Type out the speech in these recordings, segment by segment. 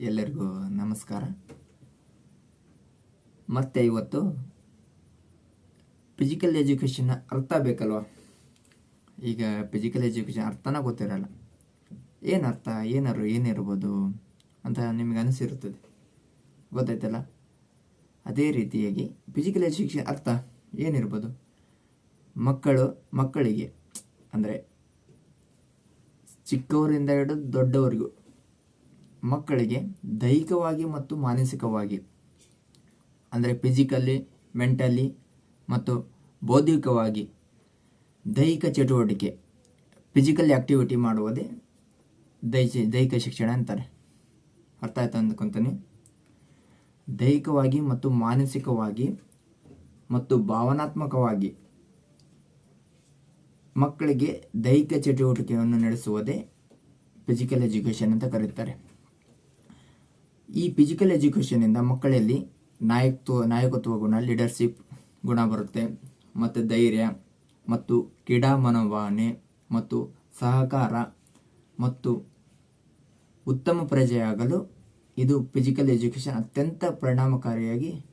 ಎಲ್ಲರಿಗೂ ನಮಸ್ಕಾರ. ಮತ್ತೆ ಇವತ್ತು ಫಿಸಿಕಲ್ ಎಜುಕೇಷನ್ನ ಅರ್ಥ ಬೇಕಲ್ವಾ? ಈಗ ಫಿಸಿಕಲ್ ಎಜುಕೇಷನ್ ಅರ್ಥನ ಗೊತ್ತಿರಲ್ಲ. ಏನು ಅರ್ಥ? ಏನಾರು ಏನಿರ್ಬೋದು ಅಂತ ನಿಮಗೆ ಅನಿಸಿರುತ್ತದೆ. ಗೊತ್ತಾಯ್ತಲ್ಲ? ಅದೇ ರೀತಿಯಾಗಿ ಫಿಸಿಕಲ್ ಎಜುಕೇಷನ್ ಅರ್ಥ ಏನಿರ್ಬೋದು? ಮಕ್ಕಳು, ಮಕ್ಕಳಿಗೆ, ಅಂದರೆ ಚಿಕ್ಕವರಿಂದ ಹಿಡಿದು ದೊಡ್ಡವರಿಗೂ ಮಕ್ಕಳಿಗೆ ದೈಹಿಕವಾಗಿ ಮತ್ತು ಮಾನಸಿಕವಾಗಿ, ಅಂದರೆ ಫಿಸಿಕಲಿ ಮೆಂಟಲಿ ಮತ್ತು ಬೌದ್ಧಿಕವಾಗಿ ದೈಹಿಕ ಚಟುವಟಿಕೆ ಫಿಸಿಕಲ್ ಆ್ಯಕ್ಟಿವಿಟಿ ಮಾಡುವುದೇ ದೈಹಿಕ ದೈಹಿಕ ಶಿಕ್ಷಣ ಅಂತಾರೆ. ಅರ್ಥ ಆಯ್ತು ಅಂದ್ಕೊತೀನಿ? ದೈಹಿಕವಾಗಿ ಮತ್ತು ಮಾನಸಿಕವಾಗಿ ಮತ್ತು ಭಾವನಾತ್ಮಕವಾಗಿ ಮಕ್ಕಳಿಗೆ ದೈಹಿಕ ಚಟುವಟಿಕೆಯನ್ನು ನಡೆಸುವುದೇ ಫಿಸಿಕಲ್ ಎಜುಕೇಷನ್ ಅಂತ ಕರೀತಾರೆ. ಈ ಫಿಸಿಕಲ್ ಎಜುಕೇಷನಿಂದ ಮಕ್ಕಳಲ್ಲಿ ನಾಯಕತ್ವ ನಾಯಕತ್ವ ಗುಣ ಲೀಡರ್ಶಿಪ್ ಗುಣ ಬರುತ್ತೆ. ಮತ್ತು ಧೈರ್ಯ ಮತ್ತು ಕ್ರೀಡಾ ಮನೋಭಾವನೆ ಮತ್ತು ಸಹಕಾರ ಮತ್ತು ಉತ್ತಮ ಪ್ರಜೆಯಾಗಲು ಇದು ಫಿಸಿಕಲ್ ಎಜುಕೇಷನ್ ಅತ್ಯಂತ ಪರಿಣಾಮಕಾರಿಯಾಗಿ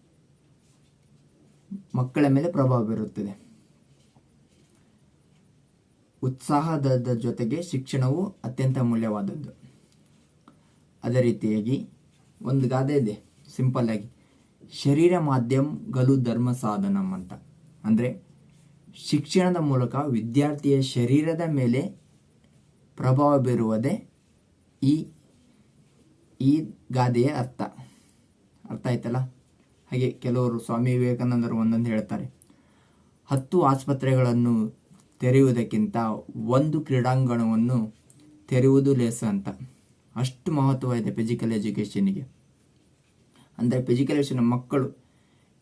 ಮಕ್ಕಳ ಮೇಲೆ ಪ್ರಭಾವ ಬೀರುತ್ತದೆ. ಉತ್ಸಾಹದ ಜೊತೆಗೆ ಶಿಕ್ಷಣವು ಅತ್ಯಂತ ಅಮೂಲ್ಯವಾದದ್ದು. ಅದೇ ರೀತಿಯಾಗಿ ಒಂದು ಗಾದೆ ಇದೆ ಸಿಂಪಲ್ ಆಗಿ. ಶರೀರ ಮಾಧ್ಯಮ ಗಲು ಧರ್ಮ ಸಾಧನಂ ಅಂತ. ಅಂದರೆ ಶಿಕ್ಷಣದ ಮೂಲಕ ವಿದ್ಯಾರ್ಥಿಯ ಶರೀರದ ಮೇಲೆ ಪ್ರಭಾವ ಬೀರುವುದೇ ಈ ಈ ಗಾದೆಯ ಅರ್ಥ. ಅರ್ಥ ಆಯ್ತಲ್ಲ? ಹಾಗೆ ಕೆಲವರು ಸ್ವಾಮಿ ವಿವೇಕಾನಂದರು ಒಂದೊಂದು ಹೇಳ್ತಾರೆ. ಹತ್ತು ಆಸ್ಪತ್ರೆಗಳನ್ನು ತೆರೆಯುವುದಕ್ಕಿಂತ ಒಂದು ಕ್ರೀಡಾಂಗಣವನ್ನು ತೆರೆಯುವುದು ಲೇಸ ಅಂತ. ಅಷ್ಟು ಮಹತ್ವ ಇದೆ ಫಿಸಿಕಲ್ ಎಜುಕೇಷನ್ಗೆ ಅಂದರೆ ಫಿಸಿಕಲ್ ಎಜುಕೇಷನ್ ಮಕ್ಕಳು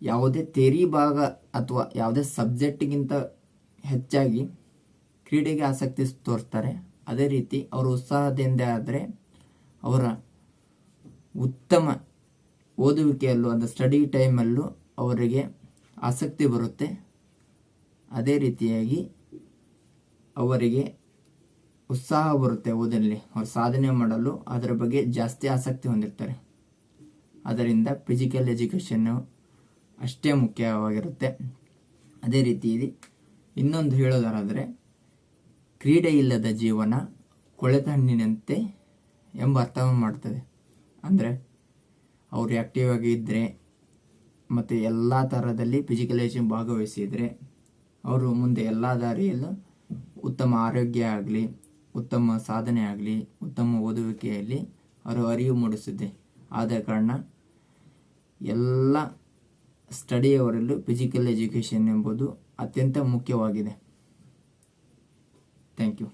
ಯಾವುದೇ ತೆರಿ ಭಾಗ ಅಥವಾ ಯಾವುದೇ ಸಬ್ಜೆಕ್ಟಿಗಿಂತ ಹೆಚ್ಚಾಗಿ ಕ್ರೀಡೆಗೆ ಆಸಕ್ತಿ ತೋರಿಸ್ತಾರೆ ಅದೇ ರೀತಿ ಅವರು ಉತ್ಸಾಹದಿಂದ ಆದರೆ ಅವರ ಉತ್ತಮ ಓದುವಿಕೆಯಲ್ಲೂ ಅಂದರೆ ಸ್ಟಡಿ ಟೈಮಲ್ಲೂ ಅವರಿಗೆ ಆಸಕ್ತಿ ಬರುತ್ತೆ. ಅದೇ ರೀತಿಯಾಗಿ ಅವರಿಗೆ ಉತ್ಸಾಹ ಬರುತ್ತೆ ಓದಲ್ಲಿ. ಅವ್ರು ಸಾಧನೆ ಮಾಡಲು ಅದರ ಬಗ್ಗೆ ಜಾಸ್ತಿ ಆಸಕ್ತಿ ಹೊಂದಿರ್ತಾರೆ. ಅದರಿಂದ ಫಿಸಿಕಲ್ ಎಜುಕೇಷನ್ನು ಅಷ್ಟೇ ಮುಖ್ಯವಾಗಿರುತ್ತೆ. ಅದೇ ರೀತಿಯಲ್ಲಿ ಇನ್ನೊಂದು ಹೇಳೋದಾದರೆ, ಕ್ರೀಡೆ ಇಲ್ಲದ ಜೀವನ ಕೊಳೆತ ಹಣ್ಣಿನಂತೆ ಎಂಬ ಅರ್ಥವನ್ನು ಮಾಡ್ತದೆ. ಅಂದರೆ ಅವರು ಆ್ಯಕ್ಟಿವ್ ಆಗಿ ಇದ್ದರೆ ಮತ್ತು ಎಲ್ಲ ಥರದಲ್ಲಿ ಫಿಸಿಕಲೈಸೇಷನ್ ಭಾಗವಹಿಸಿದರೆ, ಅವರು ಮುಂದೆ ಎಲ್ಲ ದಾರಿಯಲ್ಲೂ ಉತ್ತಮ ಆರೋಗ್ಯ ಆಗಲಿ ಉತ್ತಮ ಸಾಧನೆ ಆಗಲಿ ಉತ್ತಮ ಓದುವಿಕೆಯಲ್ಲಿ ಅವರು ಅರಿವು ಮೂಡಿಸುತ್ತೆ ಆದ ಕಾರಣ ಎಲ್ಲ ಸ್ಟಡಿಯವರಲ್ಲೂ ಫಿಸಿಕಲ್ ಎಜುಕೇಷನ್ ಎಂಬುದು ಅತ್ಯಂತ ಮುಖ್ಯವಾಗಿದೆ. Thank you